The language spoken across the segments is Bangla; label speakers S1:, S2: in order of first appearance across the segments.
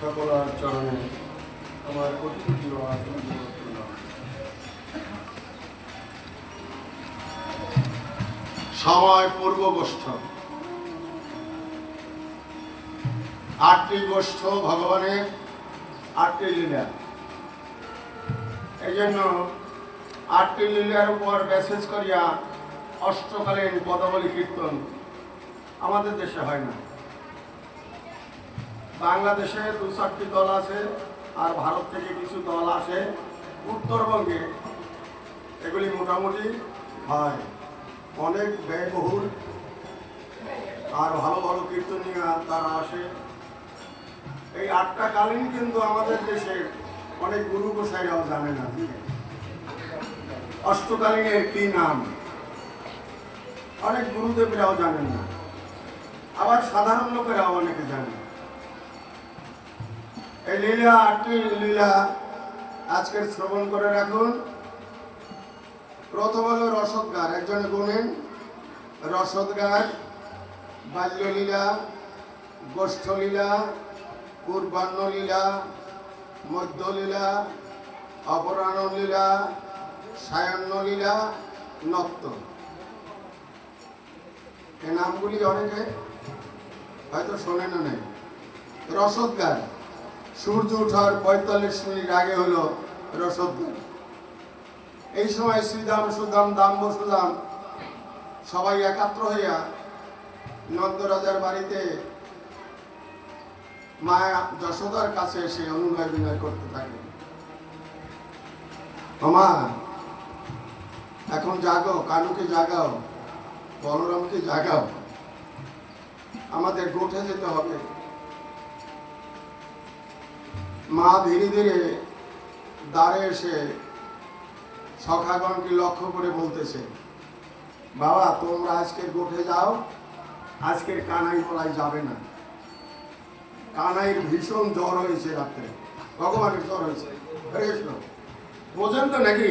S1: সকলার চরণে আমার। সময় পূর্ব গোষ্ঠ। আটটি গোষ্ঠ ভগবানের, আটটি লীলা এই জন্য আটটি লীলার উপর মেসেজ করিয়া অষ্টকালীন পদাবলী কীর্তন আমাদের দেশে হয় না। বাংলাদেশে দু চারটি দল আছে আর ভারত থেকে কিছু দল আসে উত্তরবঙ্গে। এগুলি মোটামুটি হয় অনেক ব্যয়বহুল আর ভালো ভালো কীর্তনীয় তারা আসে। এই আটটা কালীন কিন্তু আমাদের দেশে অনেক গুরু গোসাইরাও জানে না অষ্টকালীনের কি নাম? অনেক গুরুদেবরাও জানেন না। আবার সাধারণ লোকেরাও অনেকে জানে এই লীলা, আটটি লীলা আজকের শ্রবণ করে রাখুন। প্রথম হলো রসদগার, একজনে গুনেন রসদগার, বাল্যলীলা, গোষ্ঠলীলা, পূর্বাহ্নলীলা, মধ্যলীলা, অপরাহ্নলীলা, সায়াহ্নলীলা, নক্ত। এই নামগুলি অনেকে হয়তো শোনেন নেই রসদগার সূর্য ওঠার পঁয়তাল্লিশ মিনিট আগে হলো রসদগার এই সময় শ্রীদাম, সুদাম দাম্ব সুদাম সবাই একাত্র হইয়া নন্দরাজার বাড়িতে মায়া যশোদার কাছে এসে অনুনয় বিনয় করতে থাকে। মামা এখন জাগো, কানুকে জাগাও, বলরামকে জাগাও। আমাদের গোঠে যেতে হবে। মা ধীরে ধীরে দ্বারে এসে সখাগণকে লক্ষ্য করে বলতেছে, বাবা, তোমরা আজকে গোঠে যাও, আজকের কানাই বলাই যাবে না। কানাইয়ের ভীষণ জ্বর হয়েছে রাত্রে, ভগবানের জ্বর হয়েছে। কৃষ্ণ বোঝেন তো নাকি?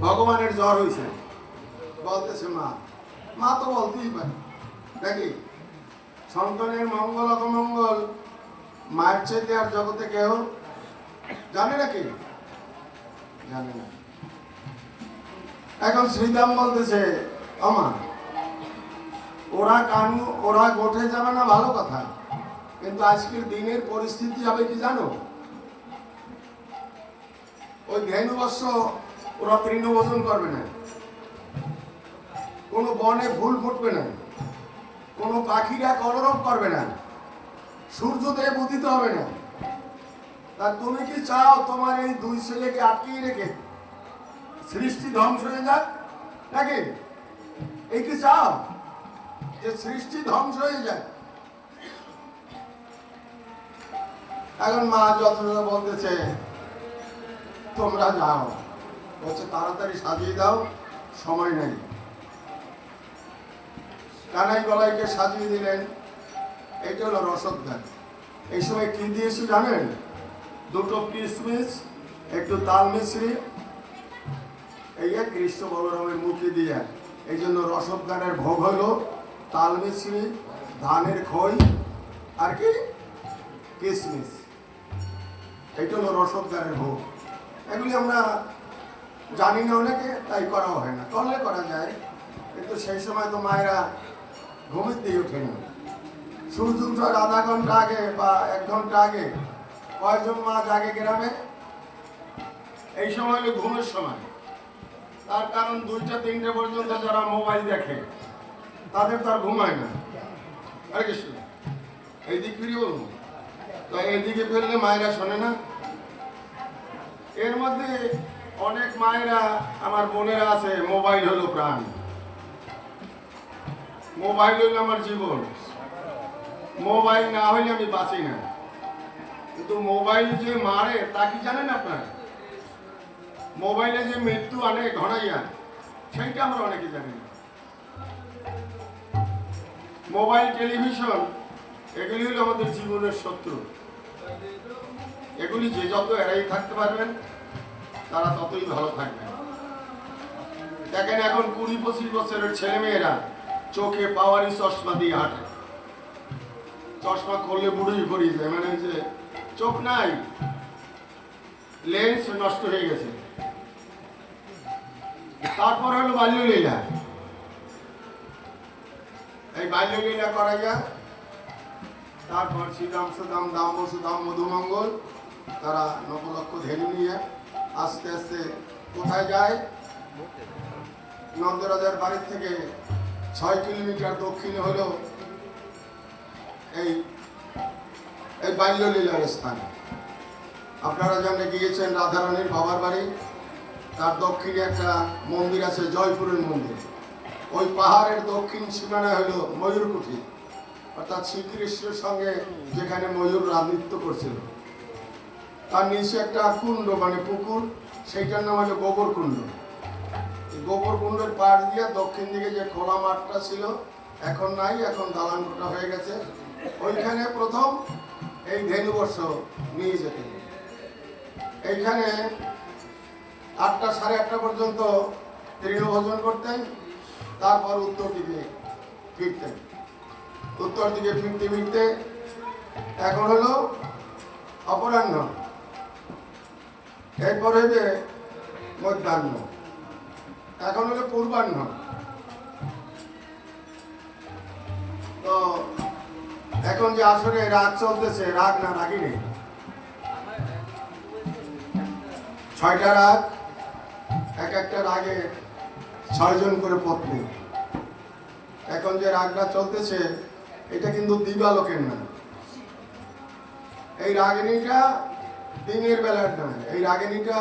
S1: ভগবানের জ্বর হয়েছে। বলতেছে মা মা তো বলতেই পারে। নাকি? সন্তানের মঙ্গল অপমঙ্গল মায়ের চাইতে আর জগতে কেউ জানে নাকি জানে না। এখন শ্রীদাম বলতেছে আমা ওরা কানু, ওরা গোঠে যাবে না ভালো কথা, কিন্তু আজকের দিনের পরিস্থিতি হবে কি জানো? ওই ধেনুবর্ষ ওরা তৃণভোজন করবে না। কোনো বনে ভুল ফুটবে না। কোনো পাখিরা কলরব করবে না। সূর্যদেব উদিত হবে না। তা তুমি কি চাও তোমার এই দুই ছেলেকে আটকিয়ে রেখে সৃষ্টি ধ্বংস হয়ে যাক? নাকি? এই কি চাও? যে সৃষ্টি ধ্বংস হয়ে যায় এখন মা যথেষ্ট বলতেছে, তোমরা যাও, বলছে, তাড়াতাড়ি সাজিয়ে দাও, সময় নেই। কানাই গলাইকে সাজিয়ে দিলেন। এইটা হলো রসদদার এই সময় কি দিয়েছি জানেন? দুটো কিশমিশ একটু তাল মিশ্রি এই কৃষ্ণ বলরামের মুখে দিয়ে। এই জন্য রসদদানের ভোগ হলো তাল মিশ্রি ধানের খই, আর কি? কিশমিশ এইটা হলো রসদদানের ভোগ। এগুলি আমরা জানি না অনেকে, তাই করাও হয় না। করলে করা যায়, কিন্তু সেই সময় তো মায়েরা ঘুমের দিয়ে ওঠেনি। সূর্য আধা ঘণ্টা আগে বা এক ঘণ্টা আগে, কয়জন মা জাগে গ্রামে? এই সময় হলো ঘুমের সময়। তার কারণ দুইটা তিনটে পর্যন্ত যারা মোবাইল দেখে, তাদের তো আর ঘুম হয় না। আরে কৃষ্ণ। এই দিক ফিরিয়ে তো এইদিকে ফেললে মায়েরা শোনে না। এর মধ্যে অনেক মায়েরা, আমার বোনেরা আছে, মোবাইল হলো প্রাণ। মোবাইল হলো আমার জীবন। মোবাইল না হইলে আমি বাঁচি না। কিন্তু মোবাইল যে মারে, তা কি জানেন আপনারা? মোবাইলে যে মৃত্যু আনে ঘনাইয়া সেইটা আমরা অনেকে জানি না। মোবাইল টেলিভিশন, এগুলি হলো আমাদের জীবনের শত্রু। এগুলি যে যত এড়াই থাকতে পারবেন, তারা ততই ভালো থাকবেন দেখেন এখন কুড়ি পঁচিশ বছরের ছেলেমেয়েরা চোখে পাওয়ারি চশমা দিয়ে হাঁটে। চশমা খুললে বুড়োই পড়িয়ে যায় মানে যে চোখ নাই, লেন্স নষ্ট হয়ে গেছে। তারপর হলো বাল্যলীলা। এই বাল্যলীলা করা যায় তারপর শ্রীরাম, সুদাম, দাম, সুদাম, মধুমঙ্গল, তারা নবলক্ষ ধেনু নিয়ে আস্তে আস্তে কোথায় যায়? নন্দরাজার বাড়ির থেকে ছয় কিলোমিটার দক্ষিণে হলো এই বাল্যলীলার স্থান আপনারা জানে গিয়েছেন রাধারানীর বাবার বাড়ি। তার দক্ষিণে একটা মন্দির আছে, জয়পুরের মন্দির। ওই পাহাড়ের দক্ষিণ সীমানা হলো ময়ূরকুঠি। অর্থাৎ শ্রীকৃষ্ণের সঙ্গে যেখানে ময়ূর রাজত্ব করছিল। তার নিচে একটা কুণ্ড মানে পুকুর, সেইটার নাম হলো গোবর কুণ্ড গোবর কুণ্ডের পাড় দিয়ে দক্ষিণ দিকে যে খোলা মাঠটা ছিল, এখন নাই, এখন দালান কোটা হয়ে গেছে। ওইখানে প্রথম এই ধেনুবর্ষ নিয়ে যেতেন এইখানে আটটা, সাড়ে আটটা পর্যন্ত তৃণভোজন করতেন, তারপর উত্তর দিকে ফিরতেন। উত্তর দিকে ফিরতে ফিরতে এখন হলো অপরাহ্ন। এরপর হইবে মধ্যাহ্ন। এখন হলো পূর্বাহ্ন। এখন যে আসলে রাগ চলতেছে, রাগ না রাগি নেই ছয়টা রাগ, এক একটা রাগে ছয়জন করে পত্নী। এখন যে রাগটা চলতেছে, এটা কিন্তু দিবালোকের না এই রাগিনীটা দিনের বেলার নয় এই রাগিনীটা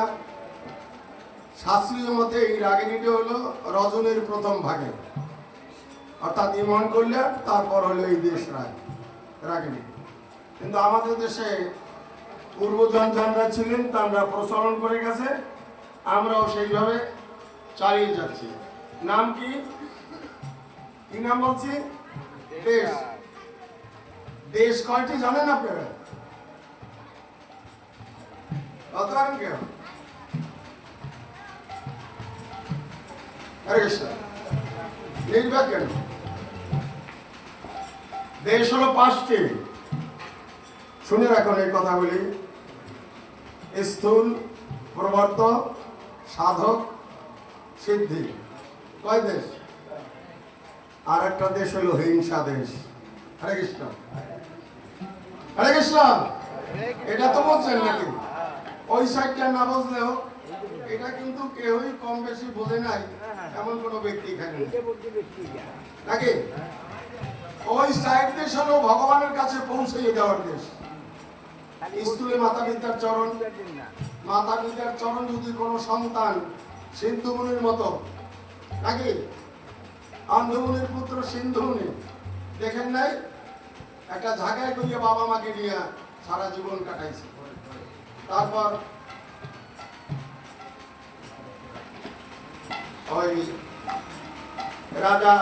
S1: শাস্ত্রীয় মতে এই রাগিনীটা হলো রজনের প্রথম ভাগে। অর্থাৎ ইমন করলে তারপর হলো এই দেশ রাগ রাগিনী কিন্তু আমাদের দেশে পূর্বজন যারা ছিলেন, তারা প্রচলন করে গেছে, আমরাও সেইভাবে চালিয়ে যাচ্ছি। নাম কি? নাম বলছি? দেশ। দেশ কয়টি জানেন আপনারা? কত পারেন কেন দেশ হলো পাঁচটি। শুনে রাখুন এই কথাগুলি। স্থূল প্রবর্তক সাধক, সিদ্ধি। কয় দেশ? আর একটা দেশ হলো হিংসা দেশ। হরে কৃষ্ণ। হরে কৃষ্ণ। এটা তো বলছেন নাকি? ওই সাইডটা না বুঝলেও এটা কিন্তু কেউই কম বেশি বোঝে নাই, এমন কোনো ব্যক্তি এখানে নাকি? ওই সাইড দেশ হলো ভগবানের কাছে পৌঁছে দেওয়ার দেশ। স্কুলে মাতা পিতার চরণ মাতা পিতার চরণ যদি কোনো সন্তান সিন্ধুমুনির মতো, নাকি? আন্ধমুনির পুত্র সিন্ধুমুনি দেখেন নাই? একটা ঝাঁকায় করিয়া বাবা মাকে নিয়ে সারা জীবন কাটাইছে। তারপর ওই রাজা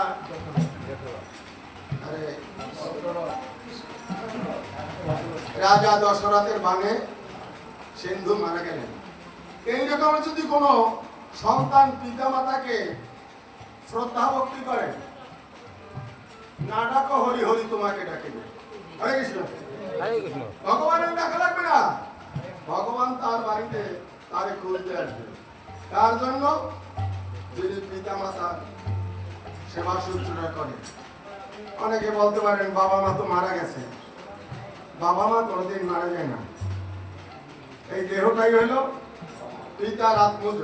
S1: রাজা দশরথের বানে সিন্ধু মারা গেলেন। এইরকম যদি কোনো সন্তান পিতা মাতাকে শ্রদ্ধা ভক্তি করে না ডাকো হরি হরি তোমাকে ডাকিবে হরে কৃষ্ণ। ভগবানের ডাকা লাগবে না। ভগবান তার বাড়িতে তারে খুঁজতে আসবে। তার জন্য যিনি পিতা মাতা সেবা শুশ্রূষা করে অনেকে বলতে পারেন, বাবা মা তো মারা গেছে। বাবা মা কোনোদিন মারা যায় না। এই দেহটাই হলো পিতার আত্মজ।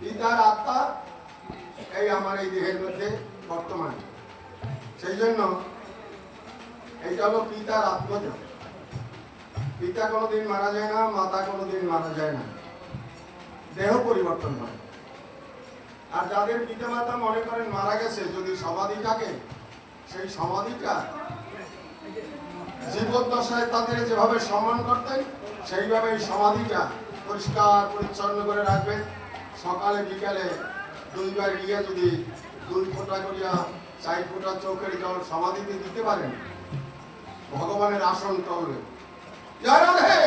S1: পিতার আত্মা এই আমার এই দেহের মধ্যে বর্তমান। সেই জন্য এইটা হলো পিতার আত্মজ। পিতা কোনোদিন মারা যায় না, মাতা কোনোদিন মারা যায় না। দেহ পরিবর্তন হয়। আর যাদের পিতা মাতা মনে করেন মারা গেছে, যদি সমাধি থাকে, সেই সমাধিটা জীবদ্দশায় তাদের যেভাবে সম্মান করতেন সেইভাবে এই সমাধিটা পরিষ্কার, পরিচ্ছন্ন করে রাখবেন। সকালে, বিকালে দুইবার গিয়ে যদি দুই ফোঁটা করিয়া চার ফোঁটা চোখের জল সমাধিতে দিতে পারেন, ভগবানের আসন টলবে জয় রাধে!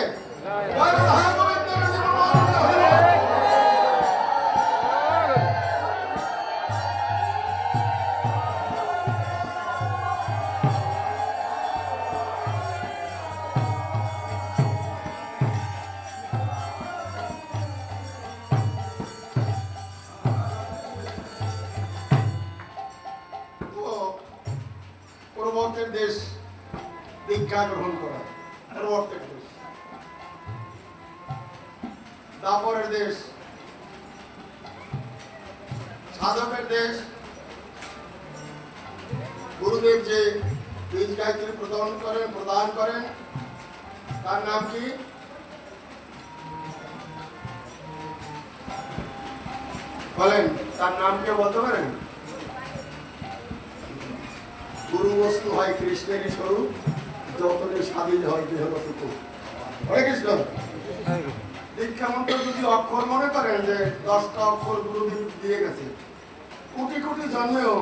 S1: জয় বলেন, তার নাম কে বলতে পারেন? গুরু বস্তু হয় কৃষ্ণেরই স্বরূপ যতনে স্বাধীন হয় দেহ কৃষ্ণ। যদি অক্ষর মনে করেন যে দশটা অক্ষর দিয়ে গেছে, কোটি কোটি জন্মেও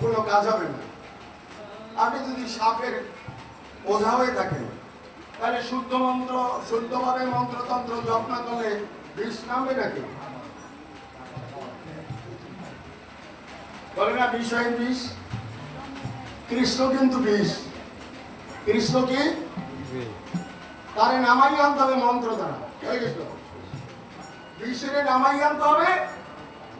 S1: কোনো কাজ হবে না। আপনি যদি সাপের বোঝা হয়ে থাকেন, তাহলে শুদ্ধ মন্ত্র, শুদ্ধভাবে মন্ত্রতন্ত্র জপ না করলে বিষ নামবে নাকি? বলে না বিষয় বিষ? কৃষ্ণ কিন্তু বিষ। কৃষ্ণ কি? তারে নামাই আনতে হবে মন্ত্র দ্বারা। বিষের নামাই আনতে হবে।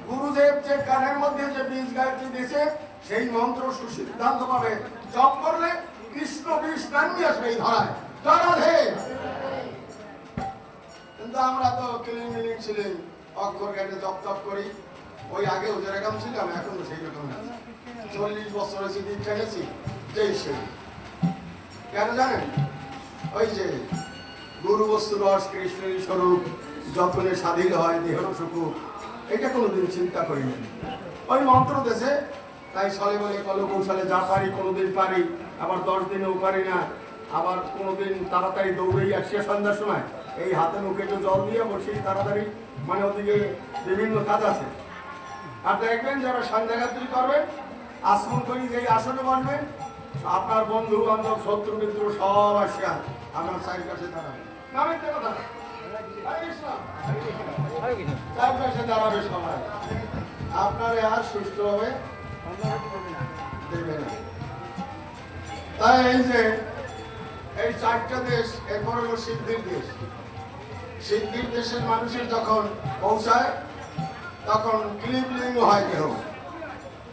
S1: গুরুদেব যে কানের মধ্যে যে বীজ গায়ত্রী দিয়েছে, সেই মন্ত্র সুসিদ্ধান্ত পাবে। জপ করলে কৃষ্ণ বিষ নামিয়ে আসবে এই ধরায়। কিন্তু আমরা তো ক্লিন মিলিং ছিলেন অক্ষর কেটে জপ জপ করি। ওই আগেও যেরকম ছিলাম এখনও সেই রকম আছি। চল্লিশ বছর হয়েছে দীক্ষা গেছি সেই কেন জানেন? ওই যে গুরু বস্তু রস কৃষ্ণের স্বরূপ যতনে স্বাধীন হয়, দেহ সুখ এটা কোনোদিন চিন্তা করিনি ওই মন্ত্র দেশে, তাই সলে বলে কল কৌশলে যা পারি, কোনোদিন পারি, আবার দশ দিনেও পারি না। আবার কোনোদিন তাড়াতাড়ি দৌড়েই আসছে সন্ধ্যার সময়। এই হাতে মুখে একটু জল দিয়ে বসেই তাড়াতাড়ি। মানে ওদিকে বিভিন্ন কাজ আছে। আর দেখবেন যারা সন্ধ্যাগাত্রী করবেন আসন করি যেই আসনে বসবেন আপনার বন্ধু, বান্ধব, শত্রু, মিত্র, সব আসিয়া আমার সাইড কাছে দাঁড়াবে। দাঁড়াবে সবাই। আপনারে আর সুষ্ঠুভাবে দেবে না। তাই এই যে, এই চারটা দেশ, এরপর হলো সিদ্ধির দেশ। সিদ্ধির দেশের মানুষের যখন পৌঁছায় তখন ক্লিপলিঙ্গ হয় দেহ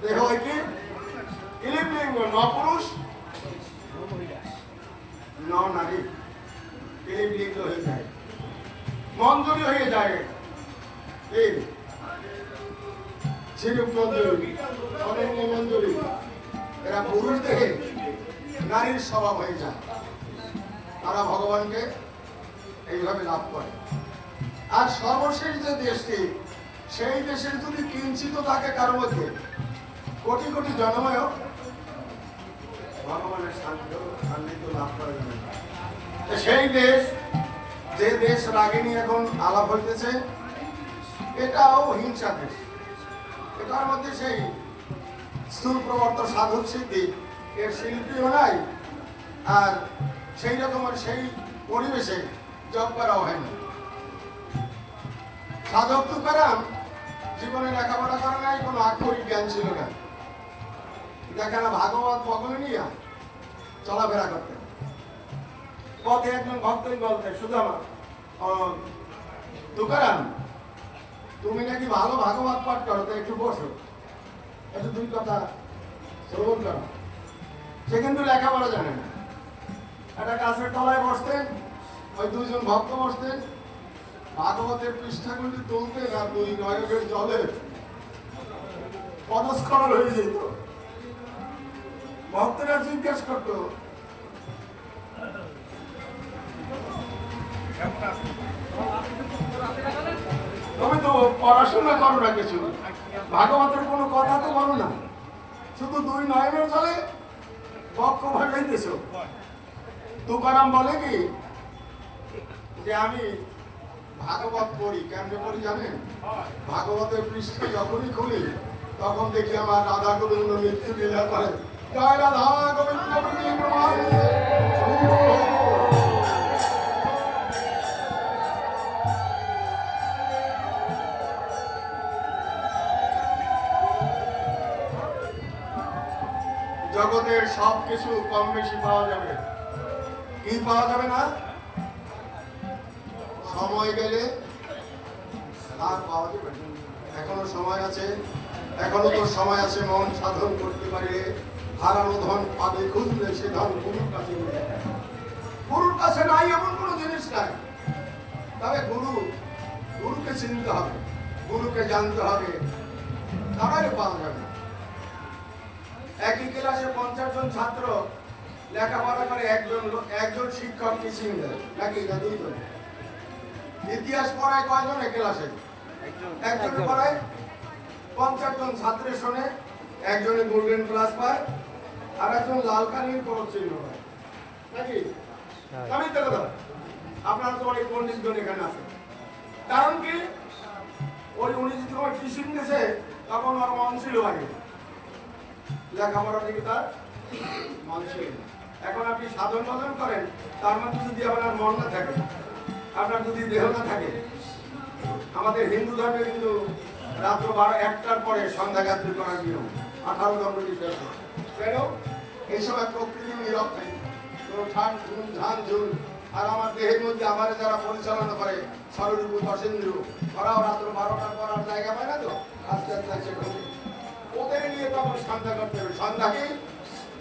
S1: দেহ হয় কি? ক্লিপলিঙ্গ ন পুরুষ ন নারী ক্লিপলিঙ্গ হয়ে যায়। মঞ্জুরি হয়ে যায়। এই ঝিনুক মঞ্জুরি, অনন্য মঞ্জুরি। এরা পুরুষ দেখে নারীর স্বভাব হয়ে যায়। তারা ভগবানকে এইভাবে লাভ করে। আর সর্বশেষ যে দেশটি সেই দেশের যদি কিঞ্চিত থাকে কারও মধ্যে, কোটি কোটি জনময় ভগবানের সান্নিধ্য লাভ সেই দেশ, যে দেশ রাগিনী এখন আলাপ হইতেছে, এটাও হিংসা দেশ। এটার মধ্যে সেই স্থূল প্রবর্ত সাধক সিদ্ধি, এর শিল্পীও নাই, আর সেই রকমের সেই পরিবেশে জব করাও হয় না সাধক তুকারাম জীবনে লেখাপড়া করে নাই, কোনো আক্ষরিক জ্ঞান ছিল না। দেখে না ভাগবত বগলে নিয়ে চলাফেরা করতেন পথে একজন ভক্তই বলতেন সুদামা তুকারাম, তুমি নাকি ভালো ভাগবত পাঠ করো, তো একটু বসো। একটু দুই কথা শ্রবণ করো। সে কিন্তু লেখাপড়া জানে না। একটা গাছের তলায় বসতেন, ওই দুইজন ভক্ত বসতেন ভাগবতের পৃষ্ঠাগুলি তুলতেন না দুই নয়কের জলে পদস্খলন হয়ে যেত। ভক্তরা জিজ্ঞেস করতো, তুমি তো পড়াশোনা করো না কিছু? ভাগবতের কোনো কথা তো বলো না। শুধু দুই নয়নের জলে বক্ষ ভাগাইতেছ? তুকারাম বলে কি, যে আমি ভাগবত পড়ি, কেমনে পড়ি জানেন? ভাগবতের পৃষ্ঠে যখনই খুলি, তখন দেখি আমার রাধা গোবিন্দ মৃত্যু লীলা করে। জয় রাধা গোবিন্দ জগতের সব কিছু কম বেশি পাওয়া যাবে। কি পাওয়া যাবে না? সময় গেলে আর পাওয়া যাবে এখনও সময় আছে। এখনও তো সময় আছে মন সাধন করতে পারে হারানো ধন পাবে খুঁজলে, সে ধন গুরুর কাছে গুরুর কাছে নাই এমন কোনো জিনিস নাই। তবে গুরু, গুরুকে চিনতে হবে, গুরুকে জানতে হবে। তারাই পাওয়া যাবে। একই ক্লাসে পঞ্চাশ জন ছাত্র লেখাপড়া করে একজন একজন শিক্ষক টিচিং দেয় নাকি না দুইজন? ইতিহাস পড়ায় কয়জন এক ক্লাসে একজন। পড়ায় পঞ্চাশ জন ছাত্রের শোনে একজনে গোল্ডেন ক্লাস পায় আর একজন লাল কালির চিহ্ন পায় নাকি? আমি তো কথা আপনার তো অনেক পণ্ডিতজন এখানে আছে কারণ কি? ওই উনি যদি তোমার টিচিং দিয়েছে তখন ওর মন ছিল আগে। লেখাপড়া দিকে তার মন ছিল এখন আপনি সাধন সাধন করেন তার মধ্যে যদি আপনার মন না থাকে আপনার যদি দেহ না থাকে, আমাদের হিন্দু ধর্মে কিন্তু রাত্র বারো, একটার পরে সন্ধ্যা গাত্রি করার নিয়ম। আঠারো ধর্ম কেন? এই সময় প্রকৃতি নীরব কোনো ঠান ঝান ঝুন আর আমার দেহের মধ্যে আমার যারা পরিচালনা করে সররূপ দশেন্দ্র ওরাও রাত্র বারোটার পর আর জায়গা পায় না তো? আস্তে আস্তে করে। ওদের নিয়ে তখন সন্ধ্যা করতে হবে। সন্ধ্যাকে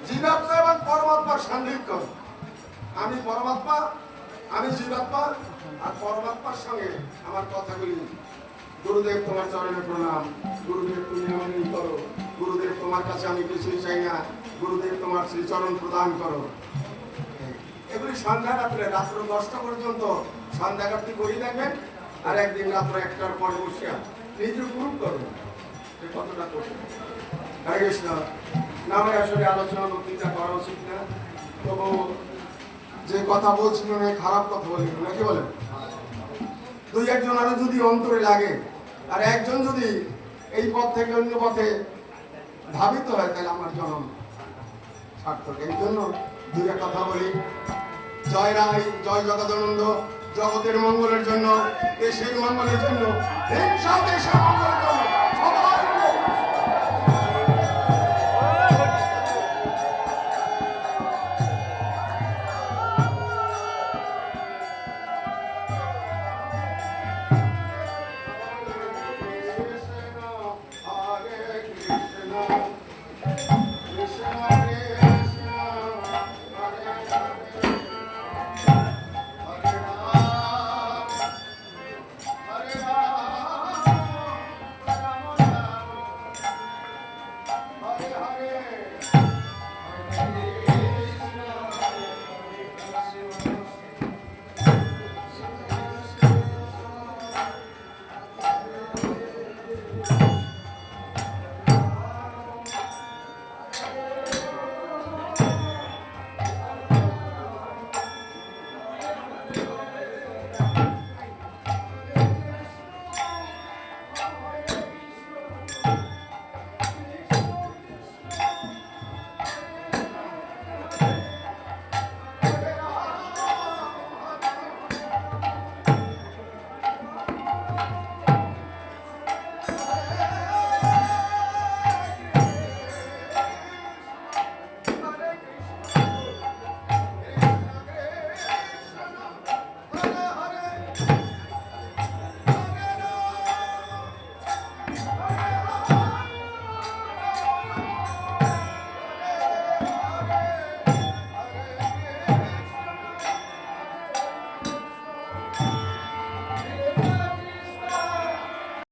S1: জীবাত্মা এবং পরমাত্মার সান্নিধ্য। আমি পরমাত্মা আমি জীবাত্মা আর পরমাত্মার সঙ্গে আমার কথাগুলি গুরুদেব তোমার চরণে প্রণাম। গুরুদেব, তুমি আমাকে করো। গুরুদেব, তোমার কাছে আমি কিছুই চাই না। গুরুদেব, তোমার শ্রীচরণ প্রদান করো। এগুলি সন্ধ্যা রাত্রে, রাত্র দশটা পর্যন্ত। সন্ধ্যা কাটতে করি দেখবেন আর একদিন রাত্র একটার পরে বসে নিজে গ্রুপ করবেন যে কতটা করবেন হরে কৃষ্ণ। নামে আসলে আলোচনা বক্তৃতা করা উচিত না। তবু যে কথা বলছিল না, খারাপ কথা বলি নাকি বলেন? দুই একজন আরও যদি অন্তরে লাগে, আর একজন যদি এই পথ থেকে অন্য পথে ধাবিত হয়, তাহলে আমার জন্ম সার্থক। এই জন্য দুইটা কথা বলি, জয় রায়, জয় জগদানন্দ, জগতের মঙ্গলের জন্য, দেশের মঙ্গলের জন্য, হিংসা, দেশের মঙ্গলের